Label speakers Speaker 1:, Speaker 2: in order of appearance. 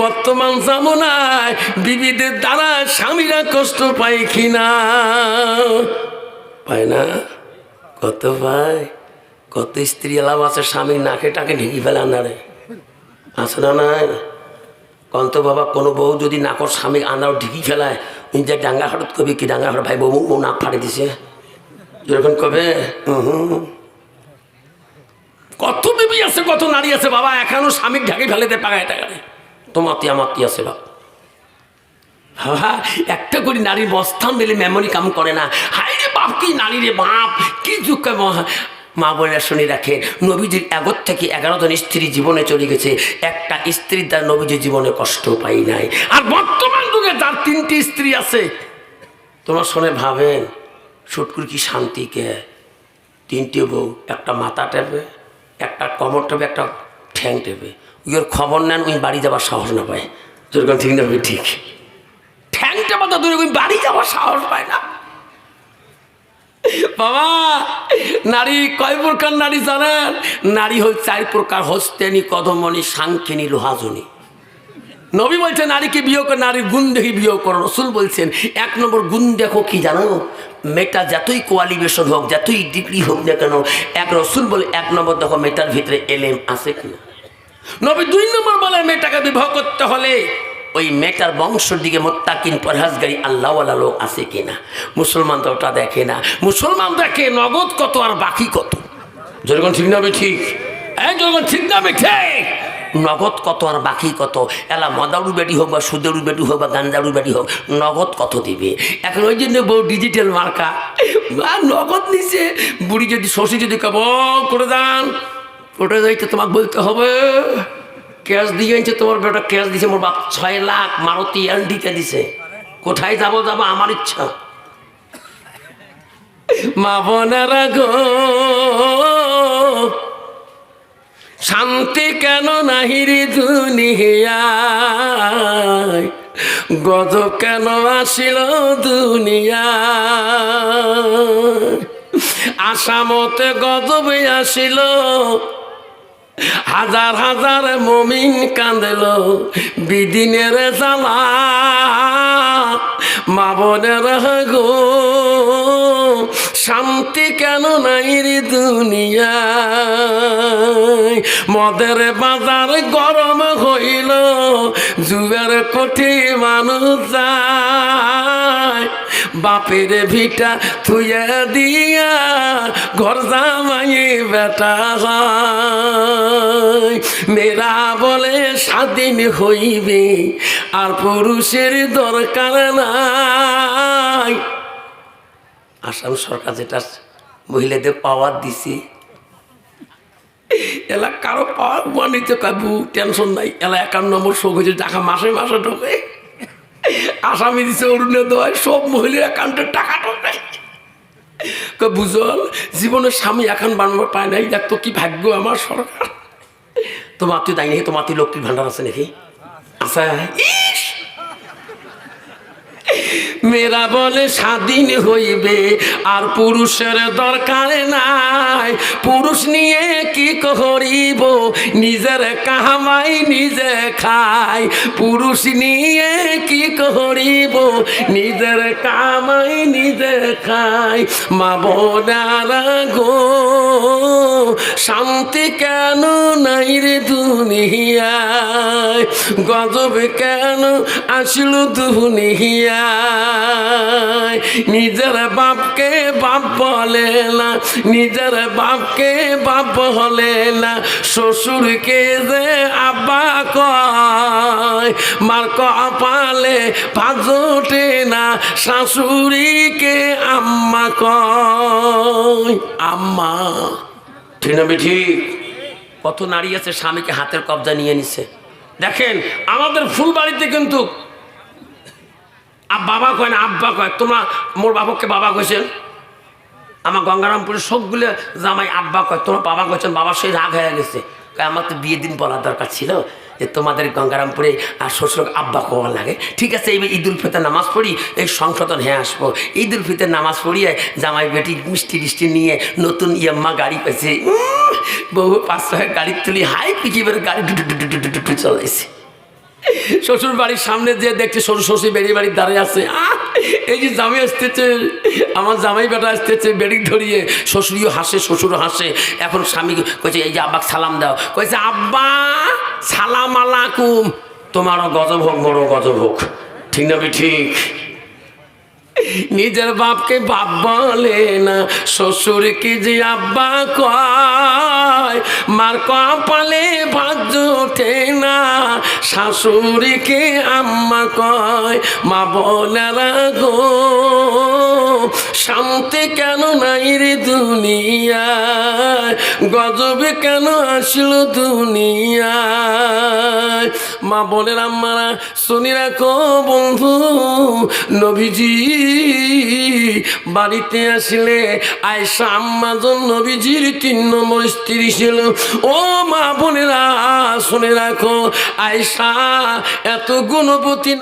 Speaker 1: বর্তমান জামনায় বিবিদের দ্বারা স্বামীরা কষ্ট পায় কিনা? পায় না? কত পায়? কত স্ত্রী এলাম আছে, স্বামী নাকে টাকে ঢেকে ফেলে আনারে আছে না নাই? কন্ত বাবা, কোনো বউ যদি নাকর স্বামী আনাও ঢিকি ফেলায় উনি যে ডাঙ্গা হঠাৎ কবি কি ডাঙ্গা হঠাৎ ভাই বউ বউ নাক ফাড়ে দিছে। যেরকম কবে? কত বিবি আছে, কত নারী আছে, বাবা এখনও স্বামীর ঢাকি ফেলেতে পাগায় টাকায় তিয়া আমার তিয়া আছে বাবা একটা করে নারীর বস্থান দিলে মেমোরি কাম করে না। হাই রে বাপ, কি নারী রে বাপ, কি মহা। মা বোনেরা শুনে রাখে, নবীজির এগর থেকে এগারো জন স্ত্রী জীবনে চলে গেছে। একটা স্ত্রীর দ্বারা নবীজির জীবনে কষ্ট পাই নাই। আর বর্তমান যুগে যার তিনটি স্ত্রী আছে, তোমার শুনে ভাবেন সুটকুর কি শান্তিকে তিনটে বউ, একটা মাথা টেপে, একটা কমর টেপে, একটা ঠ্যাং টেপে। ওর খবর নেন, ওই বাড়ি যাবার সাহস না পায়। যেরকম ঠিক না ঠিক। ঠ্যাং টেপা তো দূরে, ওই বাড়ি যাবার সাহস পায় না। বাবা, নারী কয় প্রকার নারী জানেন? নারী হল চার প্রকার হস্তেনি, কদমনি সাংখিনী লোহাজনী। নবী বলছেন, নারীকে বিয়ে করে, নারীর গুণ দেখি বিয়ে করো। রসুল বলছেন, এক নম্বর গুণ দেখো কি জানো? মেয়েটা যতই কোয়ালিফিকেশন হোক, যতই ডিগ্রি হোক না কেন, এক রসুল বলে, এক নম্বর দেখো মেয়েটার ভিতরে এলেম আছে কিনা নবী দুই নম্বর বলে মেয়েটাকে বিবাহ করতে হলে ওই মেয়েটার বংশের দিকে মোত্তাকিন, পরহাজগারি আল্লাহওয়ালা লোক আছে কিনা? মুসলমান তো ওটা দেখে না। মুসলমান দেখে নগদ কত আর বাকি কত? যেরকম ঠিক না ঠিক? যখন ঠিক না ঠিক? নগদ কত আর বাকি কত? এলা মদারু বেটি হোক বা সুদেরু বেটি হোক বা গাঞ্জারু বেটি হোক, নগদ কত দিবে? এখন ওই জন্য বউ ডিজিটাল মার্কা। আর নগদ নিছে বুড়ি যদি, শশী যদি কব করে যান ওটা যাইতে তোমাকে বলতে হবে। ক্যাশ দিয়ে আনছে তোমার বেটা, ক্যাশ দিছে মোর বাপ। ছয় লাখ মারুতি এলডিকে দিছে। কোথায় যাব যাব আমার ইচ্ছা। মা গো, শান্তি কেন নাহিরি দুনিয়ায়? গজব কেন আসিল দুনিয়া আসামতে গজবে আসিল হাজার হাজার মমিন কাঁদেল বিদিনের জ্বালা। মা বোনের গো, শান্তি কেন নাই রে দুনিয়ায়? মদের বাজার গরম হইল যুগের কোটি মানুষ যায়। বাপের ভিটা থুয়া দিয়া ঘর জামাই বেটা হয়। মেয়েরা বলে, স্বাধীন হইবে, আর পুরুষের দরকার নাই। আসাম সরকার যেটা মহিলাদের পাওয়ার দিছে। এলা কারও পাওয়ার মানিতে কাবু টেনশন নাই। এলা একান্ন নম্বর শোক হয়েছে টাকা মাসে মাসে ঢোকে। আসামি দিছে অরুণোদয় সব মহিলার অ্যাকাউন্টে টাকা ঢোকে বুঝল জীবনের স্বামী এখন বানাবার পায় নাই, দেখ তো কি ভাগ্য আমার সরকার। তোমার তুই তাই নাকি? তোমার তুই লক্ষ্মীর ভান্ডার আছে নাকি? আচ্ছা মেয়েরা বলে, স্বাধীন হইবে, আর পুরুষের দরকার নাই। পুরুষ নিয়ে কি করিব? নিজের কামাই নিজে খাই পুরুষ নিয়ে কি করিব? নিজের কামাই নিজে খাই মা বোনারা গো, শান্তি কেন নাই রে দুনিয়ায় গজব কেন আসল দুনিয়ায়? নিজের বাপকে বাপ বলে না, নিজের বাপকে বাপ বলে না। শ্বশুরকে যে আব্বা কয় মার কপালে ভাজোটে না। শাশুড়িকে আম্মা কয়, আম্মা। ঠিক না ঠিক কত নারী আছে, স্বামীকে হাতের কবজা নিয়ে নিছে। দেখেন, আমাদের ফুলবাড়িতে কিন্তু বাবা কয় না, আব্বা কয়। তোমরা মোর বাবাকে বাবা কইছেন? আমার গঙ্গারামপুরের সবগুলো জামাই আব্বা কয়। তোমার বাবা কইছেন, বাবার সেই রাগ হয়ে গেছে। আমার তো বিয়ে দিন বলার দরকার ছিল যে তোমাদের গঙ্গারামপুরে আর শ্বশুর আব্বা কোয়া লাগে। ঠিক আছে এইবার ঈদুল ফিতর নামাজ পড়ি, এই সংশোধন হয়ে আসব। ঈদুল ফিতর নামাজ পড়িয়ে জামাই বেটি মিষ্টি টিষ্টি নিয়ে নতুন ইয়াম্মা গাড়ি পেয়েছে বহু পাঁচশো গাড়ি তুলি, হাই পৃথিবীর গাড়ি ডুটু চলাইছে। শ্বশুর বাড়ির সামনে যে দেখছে শ্বশুর শ্বশুর বেড়ি বাড়ির দাঁড়িয়ে আছে আহ! এই যে জামাই আসতেছে, আমার জামাই বেটা আসতেছে বেড়ি ধরিয়ে, শ্বশুরিও হাসে, শ্বশুরও হাসে, এখন স্বামী কয়েছে এই যে আব্বাক সালাম দাও। কয়েছে আব্বা, সালাম আলাকুম তোমারও গজব হোক বড় গজব হোক। ঠিক না ঠিক নিজের বাপকে বাপ বলে না, শ্বশুরকে যে আব্বা কয়। মার কপালে ভাজ্য ওঠে না, শাশুড়িকে আম্মা কয়। মা বোনেরা গো, শান্তি কেন নাই রে দুনিয়ায় গজবে কেন আসলো দুনিয়ায়? মা বোনের আম্মারা, শুনি রাখো বন্ধু, নবীজি, বাড়িতে আসলে আয়সা নবীজির তিন নম্বর স্ত্রী ছিল। ও মা বোনেরা, শুনে রাখো আয়সা এত গুণবতী